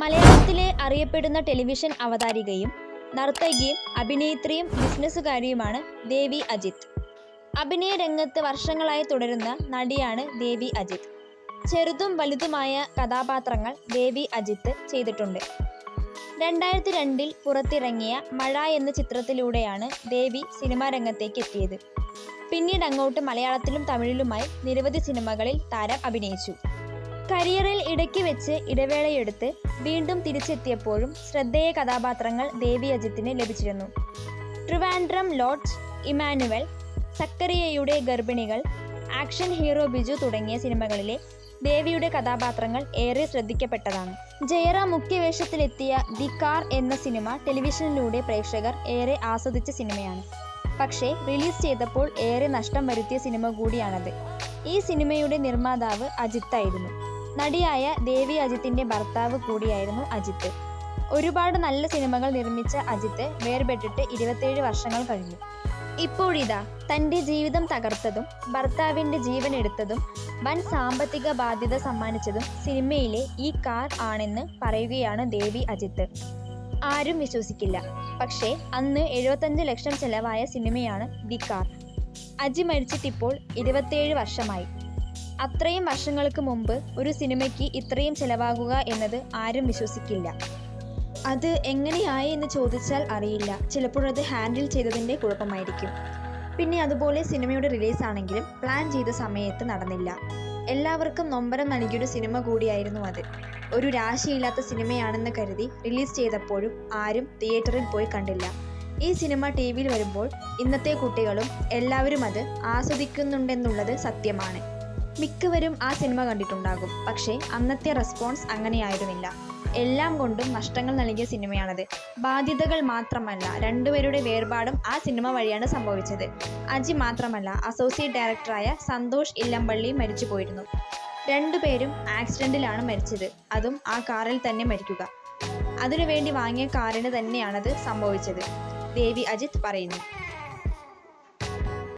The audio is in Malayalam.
മലയാളത്തിലെ അറിയപ്പെടുന്ന ടെലിവിഷൻ അവതാരികയും നർത്തകിയും അഭിനേത്രിയും ബിസിനസ്സുകാരിയുമാണ് ദേവി അജിത്. അഭിനയ രംഗത്ത് വർഷങ്ങളായി തുടരുന്ന നടിയാണ് ദേവി അജിത്. ചെറുതും വലുതുമായ കഥാപാത്രങ്ങൾ ദേവി അജിത്ത് ചെയ്തിട്ടുണ്ട്. രണ്ടായിരത്തി രണ്ടിൽ പുറത്തിറങ്ങിയ മഴ എന്ന ചിത്രത്തിലൂടെയാണ് ദേവി സിനിമാ രംഗത്തേക്ക് എത്തിയത്. പിന്നീട് അങ്ങോട്ട് മലയാളത്തിലും തമിഴിലുമായി നിരവധി സിനിമകളിൽ താരം അഭിനയിച്ചു. കരിയറിൽ ഇടയ്ക്ക് വെച്ച് ഇടവേളയെടുത്ത് വീണ്ടും തിരിച്ചെത്തിയപ്പോഴും ശ്രദ്ധേയ കഥാപാത്രങ്ങൾ ദേവി അജിത്തിന് ലഭിച്ചിരുന്നു. ട്രിവാൻഡ്രം ലോഡ്ജ് ഇമാനുവൽ സക്കറിയയുടെ ഗർഭിണികൾ ആക്ഷൻ ഹീറോ ബിജു തുടങ്ങിയ സിനിമകളിലെ ദേവിയുടെ കഥാപാത്രങ്ങൾ ഏറെ ശ്രദ്ധിക്കപ്പെട്ടതാണ്. ജയറാം മുഖ്യവേഷത്തിലെത്തിയ ദി കാർ എന്ന സിനിമ ടെലിവിഷനിലൂടെ പ്രേക്ഷകർ ഏറെ ആസ്വദിച്ച സിനിമയാണ്. പക്ഷേ റിലീസ് ചെയ്തപ്പോൾ ഏറെ നഷ്ടം വരുത്തിയ സിനിമ കൂടിയാണത്. ഈ സിനിമയുടെ നിർമ്മാതാവ് അജിത്തായിരുന്നു. നടിയായ ദേവി അജിത്തിന്റെ ഭർത്താവ് കൂടിയായിരുന്നു അജിത്ത്. ഒരുപാട് നല്ല സിനിമകൾ നിർമ്മിച്ച അജിത്ത് വേർപെട്ടിട്ട് ഇരുപത്തേഴ് വർഷങ്ങൾ കഴിഞ്ഞു. ഇപ്പോഴിതാ തന്റെ ജീവിതം തകർത്തതും ഭർത്താവിന്റെ ജീവൻ എടുത്തതും വൻ സാമ്പത്തിക ബാധ്യത സമ്മാനിച്ചതും സിനിമയിലെ ഈ കാർ ആണെന്ന് പറയുകയാണ് ദേവി അജിത്ത്. ആരും വിശ്വസിക്കില്ല. പക്ഷേ അന്ന് എഴുപത്തഞ്ച് ലക്ഷം ചെലവായ സിനിമയാണ് ദി കാർ. അജി മരിച്ചിട്ടിപ്പോൾ ഇരുപത്തേഴ് വർഷമായി. അത്രയും വർഷങ്ങൾക്ക് മുമ്പ് ഒരു സിനിമയ്ക്ക് ഇത്രയും ചെലവാകുക എന്നത് ആരും വിശ്വസിക്കില്ല. അത് എങ്ങനെയായി എന്ന് ചോദിച്ചാൽ അറിയില്ല. ചിലപ്പോഴത് ഹാൻഡിൽ ചെയ്തതിന്റെ കുഴപ്പമായിരിക്കും. പിന്നെ അതുപോലെ സിനിമയുടെ റിലീസ് ആണെങ്കിലും പ്ലാൻ ചെയ്ത സമയത്ത് നടന്നില്ല. എല്ലാവർക്കും നൊമ്പരം നൽകിയൊരു സിനിമ കൂടിയായിരുന്നു അത്. ഒരു രാശിയില്ലാത്ത സിനിമയാണെന്ന് കരുതി റിലീസ് ചെയ്തപ്പോഴും ആരും തിയേറ്ററിൽ പോയി കണ്ടില്ല. ഈ സിനിമ ടി വിയിൽ വരുമ്പോൾ ഇന്നത്തെ കുട്ടികളും എല്ലാവരും അത് ആസ്വദിക്കുന്നുണ്ടെന്നുള്ളത് സത്യമാണ്. മിക്കവരും ആ സിനിമ കണ്ടിട്ടുണ്ടാകും. പക്ഷേ അന്നത്തെ റെസ്പോൺസ് അങ്ങനെയായിരുന്നില്ല. എല്ലാം കൊണ്ടും നഷ്ടങ്ങൾ നൽകിയ സിനിമയാണത്. ബാധ്യതകൾ മാത്രമല്ല രണ്ടുപേരുടെ വേർപാടും ആ സിനിമ വഴിയാണ് സംഭവിച്ചത്. അജി മാത്രമല്ല അസോസിയേറ്റ് ഡയറക്ടറായ സന്തോഷ് ഇല്ലമ്പള്ളി മരിച്ചു പോയിരുന്നു. രണ്ടുപേരും ആക്സിഡന്റിലാണ് മരിച്ചത്. അതും ആ കാറിൽ തന്നെ മരിക്കുക. അതിനുവേണ്ടി വാങ്ങിയ കാറിന് തന്നെയാണത് സംഭവിച്ചത് ദേവി അജിത് പറയുന്നു.